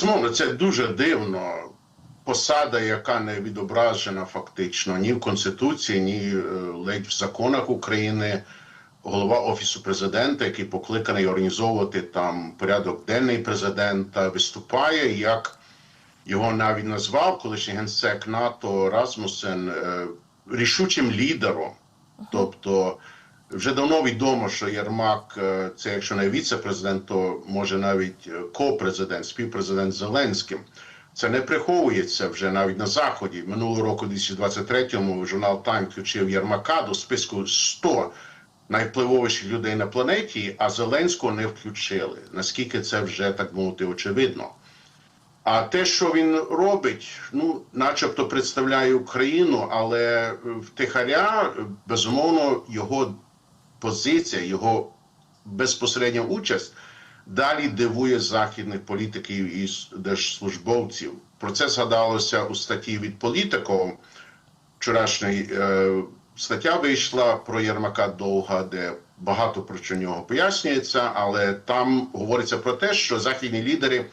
Безумовно, це дуже дивно. Посада, яка не відображена фактично ні в Конституції, ні е, ледь в законах України. Голова офісу президента, який покликаний організовувати там порядок денний президента, виступає як його навіть назвав колишній генсек НАТО Расмусен е, рішучим лідером. Тобто вже давно відомо, що Єрмак е, це, якщо не віце-президент, то може навіть е, ко-президент, співпрезидент Зеленським. Це не приховується вже навіть на заході. Минулого року, 2023-му, журнал Time включив Єрмака до списку 100 найвпливовіших людей на планеті, а Зеленського не включили. Наскільки це вже так мовити очевидно. А те, що він робить, ну, начебто представляє Україну, але втихаря, безумовно, його позиція, його безпосередня участь далі дивує західних політиків і держслужбовців. Про це згадалося у статті від політиков. Вчорашній е, стаття вийшла про Єрмака довга, де багато про що нього пояснюється, але там говориться про те, що західні лідери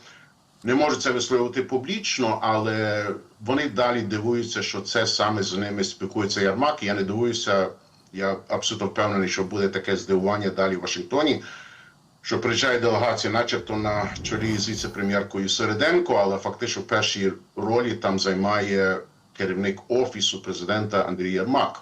не можуть це висловлювати публічно, але вони далі дивуються, що це саме з ними спілкується Ярмак. Я не дивуюся. Я абсолютно впевнений, що буде таке здивування далі в Вашингтоні. Що приїжджає делегація, начебто на чолі з віце-прем'єркою Середенко, але фактично в першій ролі там займає керівник офісу президента Андрій Єрмак.